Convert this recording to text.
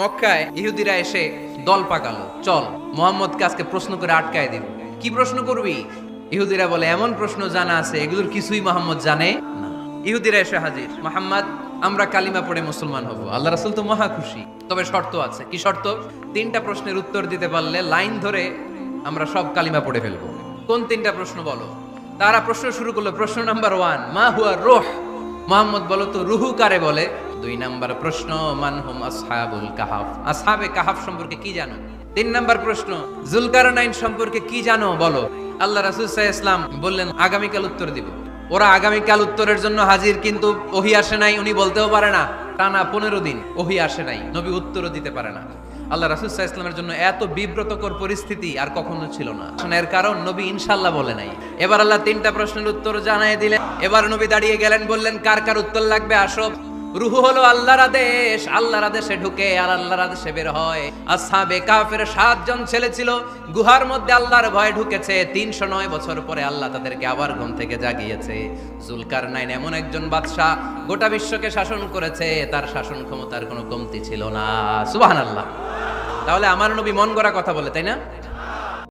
মক্কায় ইহুদিরা এসে দল পাকালো। চল, মোহাম্মদকে আজকে প্রশ্ন করে আটকায় দিব। কি প্রশ্ন করবি? ইহুদিরা বলে, এমন প্রশ্ন জানা আছে, এগুলোর কিছুই মোহাম্মদ জানে না। ইহুদিরা এসে হাজির। মোহাম্মদ, আমরা কালিমা পড়ে মুসলমান হব। আল্লাহ রাসুল তো মহা খুশি। তবে শর্ত আছে। কি শর্ত? তিনটা প্রশ্নের উত্তর দিতে পারলে লাইন ধরে আমরা সব কালিমা পড়ে ফেলব। কোন তিনটা প্রশ্ন বলো? তারা প্রশ্ন শুরু করল, প্রশ্ন নাম্বার ওয়ান, মা হুয়া রোহ? মোহাম্মদ বলো তো, রুহু কারে বলে? দুই নাম্বার প্রশ্ন মানহুম আসহাবুল কাহাফ। আসহাবে কাহাফ সম্পর্কে কি জানো? তিন নাম্বার প্রশ্ন, জুলকারনাইন সম্পর্কে কি জানো? বলো। আল্লাহ রাসূল ইসলাম বললেন, আগামীকাল উত্তর দিব। ওরা আগামীকাল উত্তরের জন্য হাজির, কিন্তু ওহি আসে নাই, উনি বলতেও পারে না। টানা পনেরো দিন ওহি আসে নাই, নবী উত্তরও দিতে পারে না। আল্লাহ আলাইহি ইসলামের জন্য এত বিব্রতকর পরিস্থিতি আর কখনো ছিল না। এর কারণ নবী ইনশাআল্লাহ বলে নাই। এবার আল্লাহ তিনটা প্রশ্নের উত্তর জানাই দিলেন। এবার নবী দাঁড়িয়ে গেলেন, বললেন, কার কার উত্তর লাগবে? আসো। রুহু হলো আল্লাহর আদেশ, আল্লাহর আদেশে ঢুকে আর আল্লাহর আদেশে বের হয়। আসহাবে কাফের সাতজন ছেলে ছিল, গুহার মধ্যে আল্লাহর ভয় ঢুকেছে। তিনশো নয় বছর পরে আল্লাহ তাদেরকে আবার ঘুম থেকে জাগিয়েছে। জুলকার নাইন এমন একজন বাদশাহ গোটা বিশ্বকে শাসন করেছে, তার শাসন ক্ষমতার কোনো কমতি ছিল না। সুবাহান আল্লাহ তাহলে আমার নবী মন গড়া কথা বলে, তাই না?